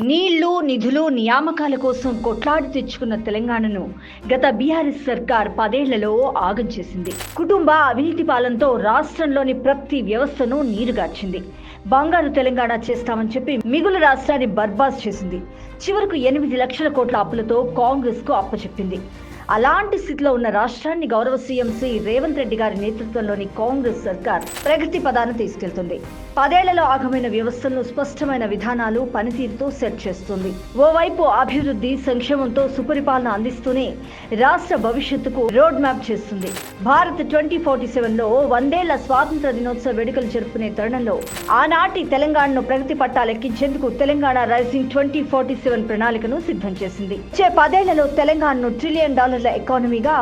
నీళ్ళు నిధులు నియామకాల కోసం కొట్లాడి తెచ్చుకున్న తెలంగాణను గత బీఆర్ఎస్ సర్కార్ పదేళ్ళలో ఆగం చేసింది. కుటుంబ అవినీతి పాలనతో రాష్ట్రంలోని ప్రతి వ్యవస్థను నీరుగార్చింది. బంగారు తెలంగాణ చేస్తామని చెప్పి మిగులు రాష్ట్రాన్ని బర్బాస్ చేసింది. చివరకు ఎనిమిది లక్షల కోట్ల అప్పులతో కాంగ్రెస్కు అప్పచెప్పింది. అలాంటి స్థితిలో ఉన్న రాష్ట్రాన్ని గౌరవ సీఎం శ్రీ రేవంత్ రెడ్డి గారి నేతృత్వంలోని కాంగ్రెస్ సర్కార్ ప్రగతి పదాన్ని తీసుకెళ్తుంది. పదేళ్ళలో ఆగమైన వ్యవస్థలను స్పష్టమైన విధానాలు పనితీరుతో సెట్ చేస్తుంది. ఓవైపు అభివృద్ధి సంక్షేమంతో సుపరిపాలన అందిస్తూనే రాష్ట్ర భవిష్యత్తుకు రోడ్ మ్యాప్ చేస్తుంది. భారత్ ట్వంటీ ఫార్టీ సెవెన్లో వందేళ్ళ స్వాతంత్ర దినోత్సవ వేడుకలు జరుపుకునే తరుణంలో ఆనాటి తెలంగాణను ప్రగతి పట్టాలెక్కించేందుకు Telangana rising twenty forty seven ప్రణాళికను సిద్ధం చేసింది. వచ్చే పదేళ్ళలో తెలంగాణను ట్రిలియన్ డాలర్ల ఎకానమీగా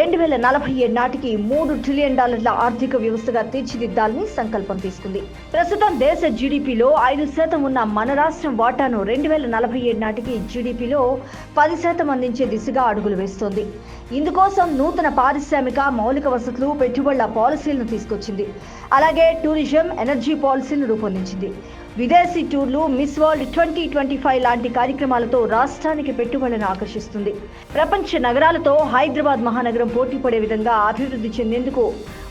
రెండు వేల నలభై ఏడు నాటికి మూడు ట్రిలియన్ డాలర్ల ఆర్థిక వ్యవస్థగా తీర్చిదిద్దాలని సంకల్పం తీసుకుంది. ప్రస్తుతం దేశ జీడిపిలో ఐదు శాతం ఉన్న మన రాష్ట్రం వాటాను రెండు వేల నలభై ఏడు నాటికి జీడిపిలో పది శాతం అందించే దిశగా అడుగులు వేస్తోంది. ఇందుకోసం నూతన పారిశ్రామిక మౌలిక వసతులు పెట్టుబడుల పాలసీలను తీసుకొచ్చింది. అలాగే టూరిజం ఎనర్జీ పాలసీలను రూపొందించింది. విదేశీ టూర్లు Miss World twenty twenty five లాంటి కార్యక్రమాలతో రాష్ట్రానికి పెట్టుబడులను ఆకర్షిస్తుంది. ప్రపంచ నగరాలతో హైదరాబాద్ మహానగరం పోటీ పడే విధంగా అభివృద్ధి చెందేందుకు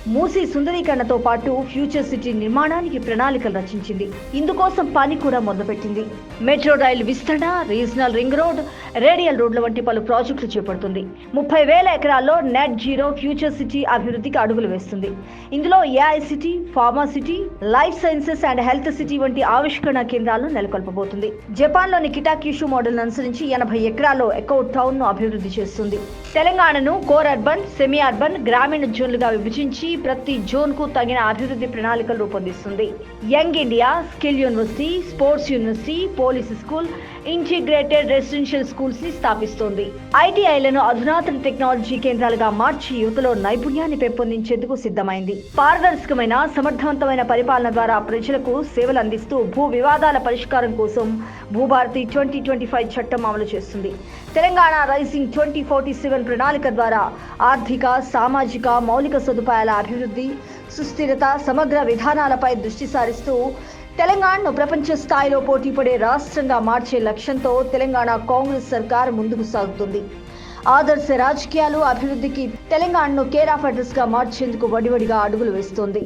మూసీ సుందరీకరణతో పాటు ఫ్యూచర్ సిటీ నిర్మాణానికి ప్రణాళికలు రచించింది. ఇందుకోసం పని కూడా మొదలుపెట్టింది. మెట్రో రైలు విస్తరణ రీజనల్ రింగ్ రోడ్ రేడియల్ రోడ్ల వంటి పలు ప్రాజెక్టులు చేపడుతుంది. ముప్పై వేల ఎకరాల్లో నెట్ జీరో ఫ్యూచర్ సిటీ అభివృద్ధికి అడుగులు వేస్తుంది. ఇందులో AI city pharma city life sciences and health city వంటి ఆవిష్కరణ కేంద్రాలను నెలకొల్పబోతుంది. జపాన్లోని కిటాక్యూషు మోడల్ అనుసరించి ఎనభై ఎకరాల్లో ఎకో టౌన్ను అభివృద్ధి చేస్తుంది. తెలంగాణను కోర్ అర్బన్ సెమీ అర్బన్ గ్రామీణ జోన్లుగా విభజించి ప్రతి జోన్కు తగిన అభివృద్ధి ప్రణాళికలు రూపొందిస్తుంది. Young India skill university sports university police school integrated residential స్కూల్స్ని స్థాపిస్తోంది. ఐటీఐలను అధునాతన టెక్నాలజీ కేంద్రాలుగా మార్చి యువతలో నైపుణ్యాన్ని పెంపొందించేందుకు సిద్ధమైంది. పారదర్శకమైన సమర్థవంతమైన పరిపాలన ద్వారా ప్రజలకు సేవలు అందిస్తూ భూ వివాదాల పరిష్కారం కోసం భూభారతి ట్వంటీ ట్వంటీ ఫైవ్ చట్టం అమలు చేస్తుంది. Telangana rising twenty forty seven ప్రణాళిక ద్వారా ఆర్థిక సామాజిక మౌలిక సదుపాయాల అభివృద్ధి సుస్థిరత సమగ్ర విధానాలపై దృష్టి సారిస్తూ తెలంగాణను ప్రపంచ స్థాయిలో పోటీపడే రాష్ట్రంగా మార్చే లక్ష్యంతో తెలంగాణ కాంగ్రెస్ సర్కార్ ముందుకు సాగుతుంది. ఆదర్శ రాజకీయాలు అభివృద్ధికి తెలంగాణను కేర్ ఆఫ్ అడ్రస్గా మార్చేందుకు వడివడిగా అడుగులు వేస్తోంది.